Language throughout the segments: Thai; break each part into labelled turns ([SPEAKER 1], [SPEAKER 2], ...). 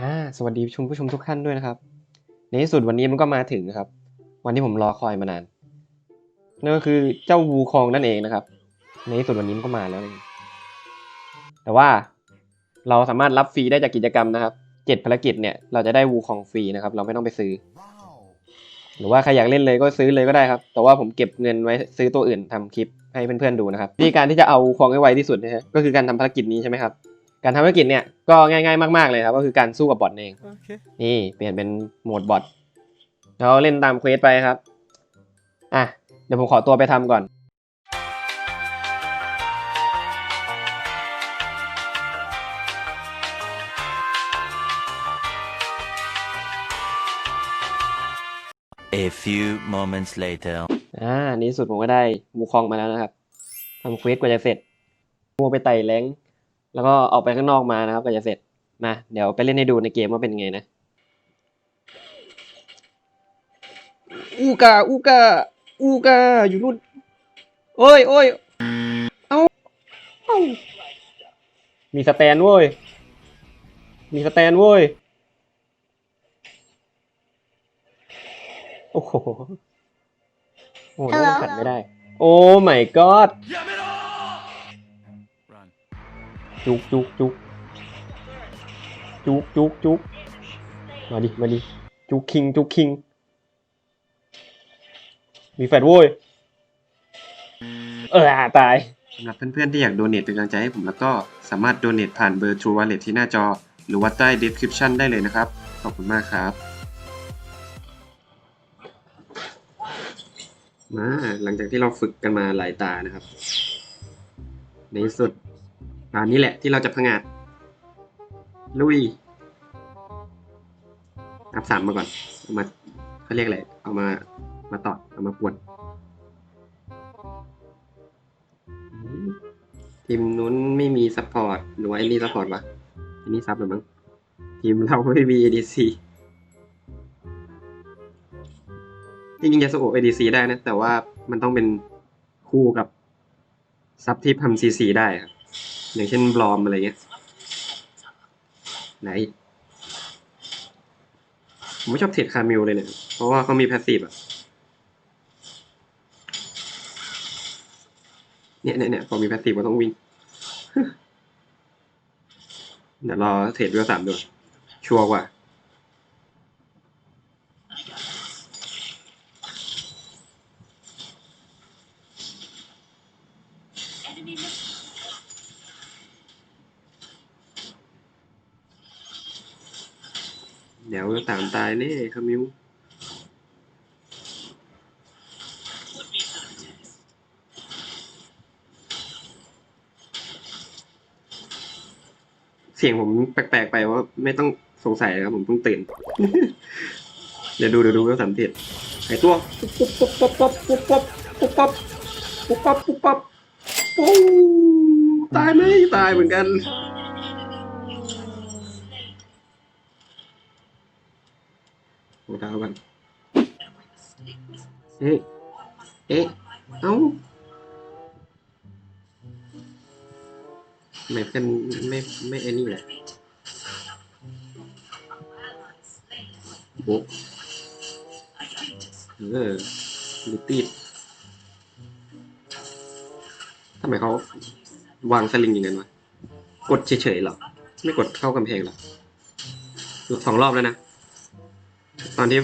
[SPEAKER 1] อ่าสวัสดีคุณผู้ชมทุกท่านด้วยนะครับ ในที่สุดวันนี้มันก็มาถึงนะครับ วันที่ผมรอคอยมานานนั่นก็คือเจ้าวูคองนั่นเองนะครับ ในที่สุดวันนี้มันก็มาแล้วนี่แต่ว่าเราสามารถรับฟรีได้จากกิจกรรมนะครับเจ็ดภารกิจเนี่ยเราจะได้วูคองฟรีนะครับ เราไม่ต้องไปซื้อ หรือว่าใครอยากเล่นเลยก็ซื้อเลยก็ได้ครับ แต่ว่าผมเก็บเงินไว้ซื้อตัวอื่นทำคลิปให้เพื่อนๆดูนะครับวิธีการที่จะเอาคองให้ไวที่สุดนะฮะก็คือการทำภารกิจนี้ใช่ไหมครับ การทำภารกิจเนี่ยก็ง่ายๆมากๆเลยครับก็คือการสู้กับบอทเอง
[SPEAKER 2] Okay.
[SPEAKER 1] นี่เปลี่ยนเป็นโหมดบอทแล้วเล่นตามเควสไปครับ อะ เดี๋ยวผมขอตัวไปทำก่อน
[SPEAKER 3] A few moments later.
[SPEAKER 1] อ่าในที่สุดผมก็ได้มูคองมาแล้วนะครับทำเควสกว่าจะเสร็จมัวไปไต่แรงค์ แล้วก็ออกไปข้างนอกมานะครับกว่าจะเสร็จมาเดี๋ยวไปเล่นให้ดูในเกมว่าเป็นไงนะ อูกาอูกาอูกาอยู่นู่นโอ้ยโอ้ยเอาเอามีสแตนเว้ย มีสแตนเว้ย โอ้โหโอ้โห
[SPEAKER 4] Hello
[SPEAKER 1] ขัดไม่ได้ โอ้ my god จุกจุกจุกจุกจุกจุกมาดิ มาดิ จุกคิง จุกคิง มีแฟดโว้ย เออตาย สำหรับเพื่อนๆที่อยากโดเนทเป็นกำลังใจให้ผมแล้วก็สามารถโดเนทผ่านเบอร์ True Wallet ที่หน้าจอ หรือว่าใต้ description ได้เลยนะครับ ขอบคุณมากครับ มาหลังจากที่เราฝึกกันมาหลายตานะครับ ในที่สุด ตานี้แหละที่เราจะพังอาจลุยอัพสามมาก่อนเอามาเขาเรียกอะไร เอามา มาตอด เอามาปวด ทีมนู้นไม่มีซัพพอร์ต หรือว่าไอ้นี่ซัพพอร์ตวะไอ้นี่ซับหรือมั้ง ทีมเราไม่มี ADC จริงๆจะสโอ ADC ได้นะ แต่ว่ามันต้องเป็นคู่กับซับที่ทำ CC ได้ครับ อย่างเช่นบลอมอะไรเงี้ยไหนผมไม่ชอบเทรดคาเมลเลยเนี่ย เพราะว่าเขามีแพสซีฟอะเนี่ยเนี่ยเนี่ยพอมีแพสซีฟก็ต้องวิ่งเดี๋ยวรอเทรดเวลสามดูชัวร์กว่า เดี๋ยวต่ามตายแน่คามิวเสียงผมแปลกๆไปว่าไม่ต้องสงสัยนะครับผมเพิ่งตื่น เดี๋ยวดูเดี๋ยวดูแล้วสัมผัสหายตัวปุ๊บปุ๊บปุ๊บปุ๊บปุ๊บปุ๊บปุ๊บปุ๊บปุ๊บปุ๊บปุ๊บปุ๊บปุ๊บตายไหมตายเหมือนกัน โอ้ดาวันเอ๊ะเอ๊ะ เอ้าไม่เป็นไม่ไม่ไอ้นี่แหละโบเออลิตีดทำไมเขาวางสลิงอย่างนั้นวะ กดเฉยๆหรอ ไม่กดเข้ากำแพงหรอสองรอบแล้วนะ อนที่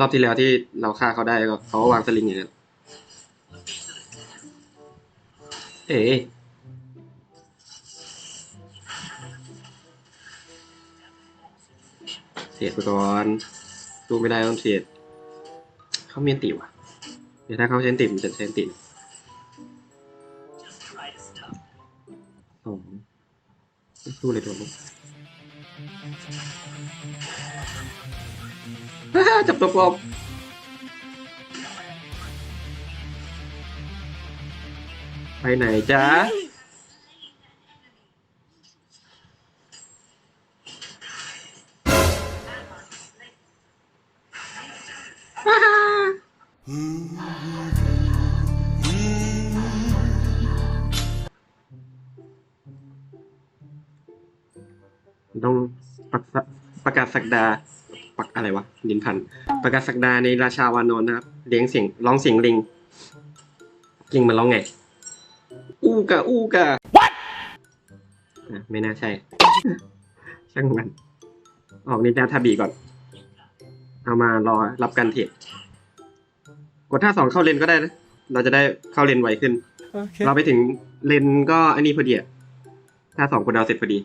[SPEAKER 1] รอบที่แล้วที่เราฆ่าเขาได้ก็เขาก็วางสลิงอย่างนั้นเอ๋เสียดไปก่อนดูไม่ได้ต้องเสียดเขามีอันติว่ะ เดี๋ยวถ้าเขาใช้อันติมันจะใช้อันติสองสู้เลยตัวลูก จับตัวปลมไปไหนจ๊ะฮ่าฮ่าต้องปักษะประกาศสักดา ปักอะไรวะลินพันธุ์ประกาศสักดาในราชาวานอนนะครับเลี้ยงเสียงร้องเสียงลิงลิงมันร้องไง อู้กะอู้กะ What ไม่น่าใช่ ช่างมันออกนิจาทาบีก่อน เอามารอรับการเทรดกดท่าสองเข้าเลนก็ได้นะ เราจะได้เข้าเลนไวขึ้น
[SPEAKER 2] Okay.
[SPEAKER 1] เราไปถึงเลนก็อันนี้พอดีอะถ้าสองคนเราเสร็จพอดี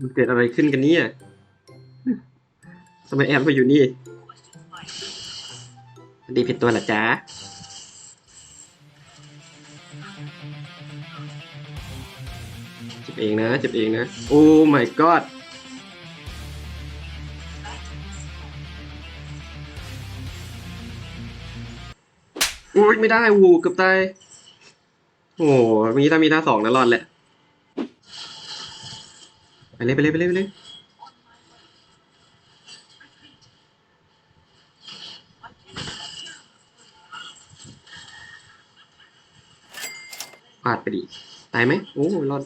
[SPEAKER 1] มันเกิดอะไรขึ้นกันเนี่ยทำไมแอมมาอยู่นี่ดีผิดตัวหรอจ๊ะเจ็บเองนะเจ็บเองนะ โอ้ my god อุ้ยไม่ได้วูเกือบตายโอ้มีถ้ามีท่าสองนะรอดแหละ ไปเลยไปเลยไปเลยไปเลยพลาดไปดิ ตายไหมโอ้รอด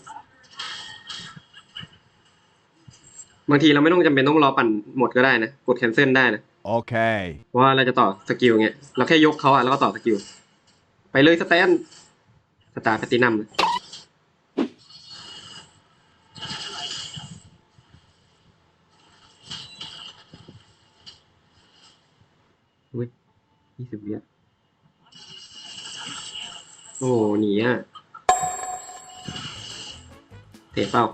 [SPEAKER 1] บางทีเราไม่ต้องจำเป็นต้องรอปั่นหมดก็ได้นะ กดแคนเซิลได้นะ
[SPEAKER 2] Okay.
[SPEAKER 1] เพราะว่าเราจะต่อสกิลเงี้ย เราแค่ยกเขาอะแล้วก็ต่อสกิล ไปเลยสแตน สตาร์แพตตินัมเลยอุ้ยยี่ สิบวิอะโอ้หนีอะ เตะเป้า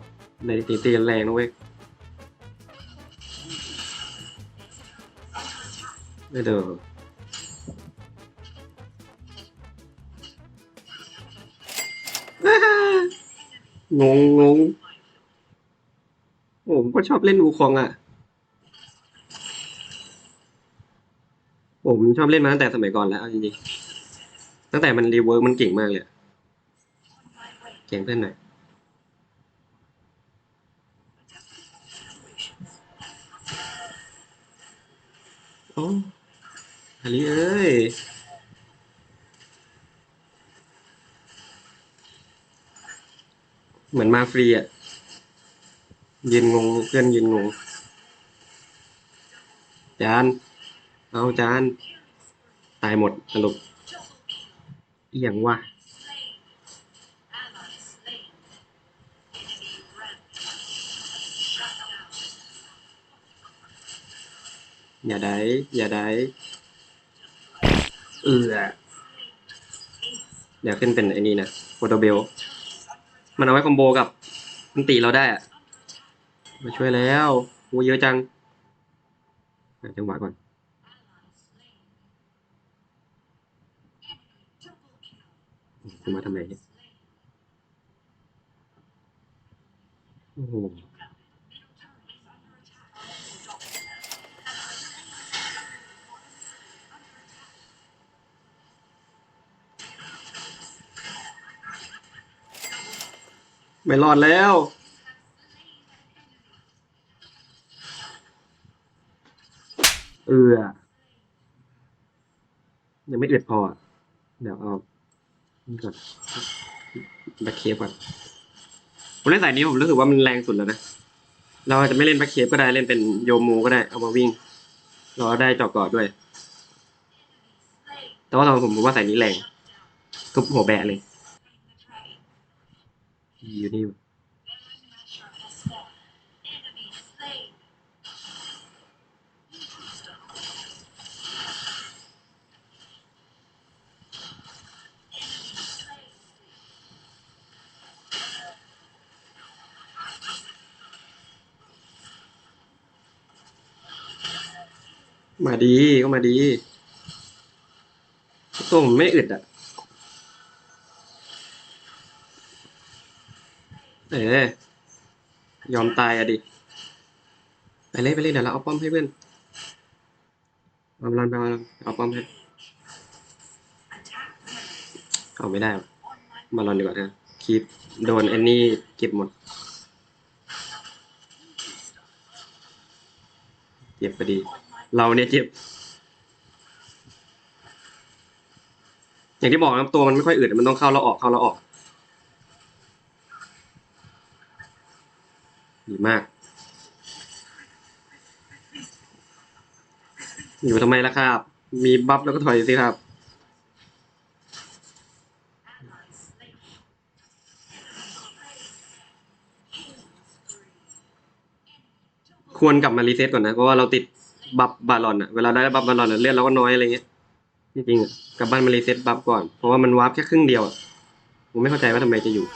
[SPEAKER 1] ในตีตีแรงนะเว้ยไม่เด้องงงงผมก็ชอบเล่นอูคองอะ ผมชอบเล่นมาตั้งแต่สมัยก่อนแล้วเอาจริงๆตั้งแต่มันรีเวิร์กมันเก่งมากเลยเก่งเพื่อนหน่อยโอ้ฮาริเอ้ยเหมือนมาฟรีอะยืนงงเพื่อนยืนงงจาน เอาจาน ตายหมดสรุปอหย่างวะอย่าได้ อย่าได้ เออเดี๋ยวขึ้นเป็นไอ้นี่นะโฟโตเบล มันเอาไว้คอมโบกับมันตีเราได้อะมาช่วยแล้วโอ้เยอะจังจังหวะก่อน กูมาทำไมเนี่ยโอ้โหไม่รอดแล้วเออยังไม่เอืดพอ เดี๋ยวเอา ก่อนแบ็คเคฟก่อนผมเล่นสายนี้ผมรู้สึกว่ามันแรงสุดแล้วนะ เราอาจจะไม่เล่นแบ็คเคฟก็ได้เล่นเป็นโยมูก็ได้เอามาวิ่ง เราได้เจอกอดด้วย แต่ว่าเราผมผมว่าสายนี้แรงทุบหัวแบะเลยอยู่นี่ มาดีก็มาดีตัวผมไม่อึดอะ เอ๋ยอมตายอะดิ ไปเลยไปเลยเดี๋ยวเราเอาป้อมให้เพื่อนเอาลันไปเอาลันเอาป้อมให้เอาไม่ได้มาลอนดีกว่านะคีปโดนแอนนี่เก็บหมดเจ็บพอดี เราเนี่ยเจ็บ อย่างที่บอกนะตัวมันไม่ค่อยอืดมันต้องเข้าแล้วออกเข้าแล้วออก ดีมากอยู่ทำไมล่ะครับ มีบัฟแล้วก็ถอยสิครับ ควรกลับมารีเซ็ตก่อนนะ เพราะว่าเราติด บัฟบาลอนอะเวลาได้บัฟบาลอนอะเลือดเราก็น้อยอะไรเงี้ยจริงๆอะกลับบ้านมารีเซ็ตบัฟก่อน เพราะว่ามันวาร์ปแค่ครึ่งเดียวอะผมไม่เข้าใจว่าทำไมจะอยู่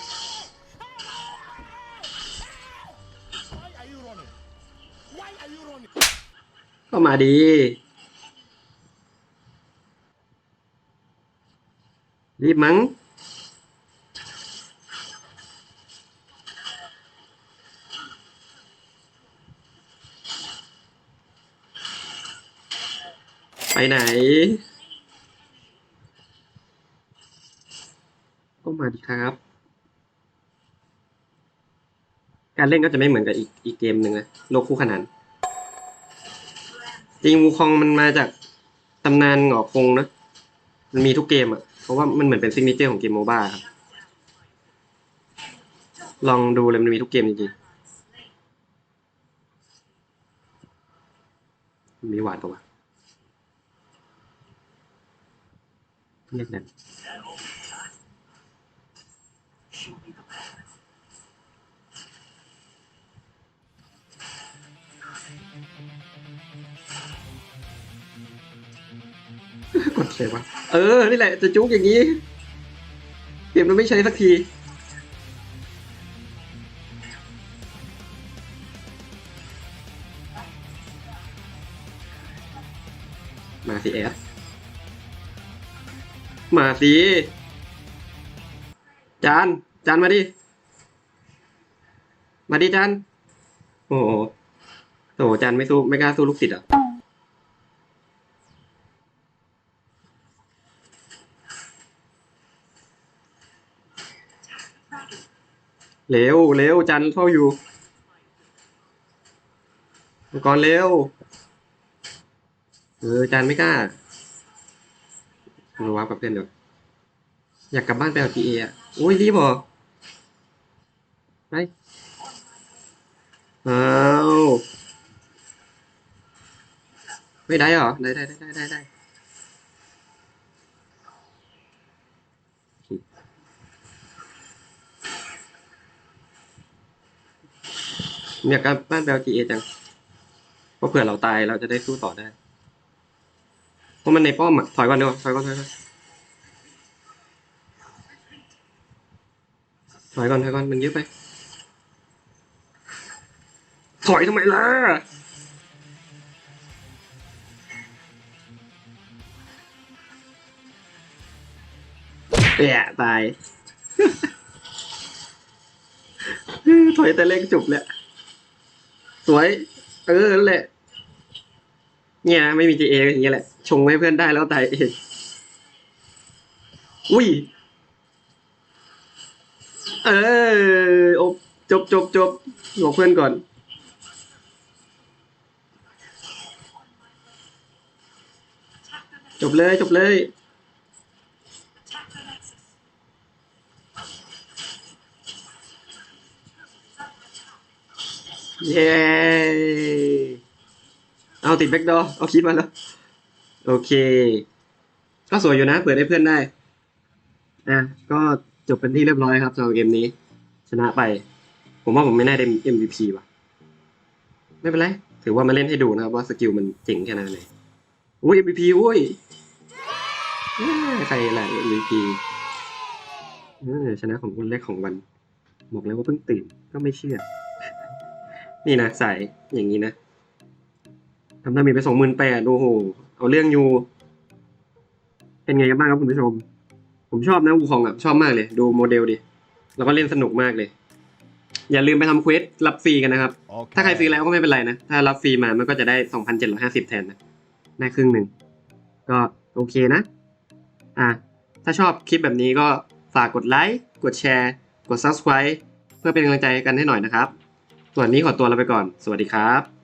[SPEAKER 1] ก็มาดี รีบมั้ง ไปไหน ก็มาดีครับ การเล่นก็จะไม่เหมือนกับอีกอีกเกมหนึ่งนะ โลกคู่ขนาน จริงวูคองมันมาจากตำนานหงอคงนะ มันมีทุกเกมอะ เพราะว่ามันเหมือนเป็นซิกเนเจอร์ของเกมโมบ้าครับ ลองดูเลยมันมีทุกเกมจริงๆมีหวานปะวะ เรียกนั่นกดเสร็จวะเออ นี่แหละ จะจุกอย่างนี้ เกมมันไม่ใช้สักทีมาสิแอด มาสิ จาน จานมาดิ มาดิจาน โอ้โหโถจานไม่สู้ไม่กล้าสู้ลูกศิษย์อะ เร็วเร็วจันเข้าอยู่มังกรเร็ว เออจันไม่กล้า เราวับกับเพื่อนเดี๋ยวอยากกลับบ้านไปเอาทีเอะโอ้ยรีบเหรอไปเอาไม่ได้เหรอ ได้ได้ได้ได้ได้ได้ผมอยากกลับบ้านไปเอาทีเอจังเพราะเผื่อเราตายเราจะได้สู้ต่อได้ เพราะมันในป้อมอะถอยก่อนเดี๋ยวาถอยก่อนถอยก่อนถอยก่อนถอยก่อนมันเยอะไป ถอยทำไมล่ะเปียตาย ถอยแต่เล็กจุบแหละ สวย เออแหละ เนี่ยไม่มี GA ก็อย่างเงี้ยแหละ ชงให้เพื่อนได้แล้วตายเองอุ้ย เอออบจบจบจบบอกเพื่อนก่อน จบเลยจบเลยเย้ เอาติดแบ็กดอเอาคิดมาแล้ว โอเค ก็สวยอยู่นะ เปิดให้เพื่อนได้อะก็จบเป็นที่เรียบร้อยครับสำหรับเกมนี้ ชนะไป ผมว่าผมไม่น่าได้ MVP ว่ะ ไม่เป็นไร ถือว่ามาเล่นให้ดูนะครับ ว่าสกิลมันเจ๋งแค่ไหนเลยอุ้ย MVP อุ้ยใครแหละ MVP ชนะของคนแรกของวันบอกเลยว่าเพิ่งตื่นก็ไม่เชื่อ นี่นะใส่อย่างนี้นะ ทำดาเมจไปสองหมื่นแปดโอ้โห เอาเรื่องอยู่ เป็นไงกันบ้างครับคุณผู้ชม ผมชอบนะวูคองอะ ชอบมากเลย ดูโมเดลดิ แล้วก็เล่นสนุกมากเลย อย่าลืมไปทำเควสรับฟรีกันนะครับ ถ้าใครซื้อแล้วก็ไม่เป็นไรนะ ถ้ารับฟรีมามันก็จะได้สองพันเจ็ดร้อยห้าสิบแทนนะได้ครึ่งหนึ่ง ก็โอเคนะ อะ ถ้าชอบคลิปแบบนี้ก็ฝากกดไลค์ กดแชร์ กด subscribe เพื่อเป็นกำลังใจกันให้หน่อยนะครับ ส่วนนี้ขอตัวลาไปก่อน สวัสดีครับ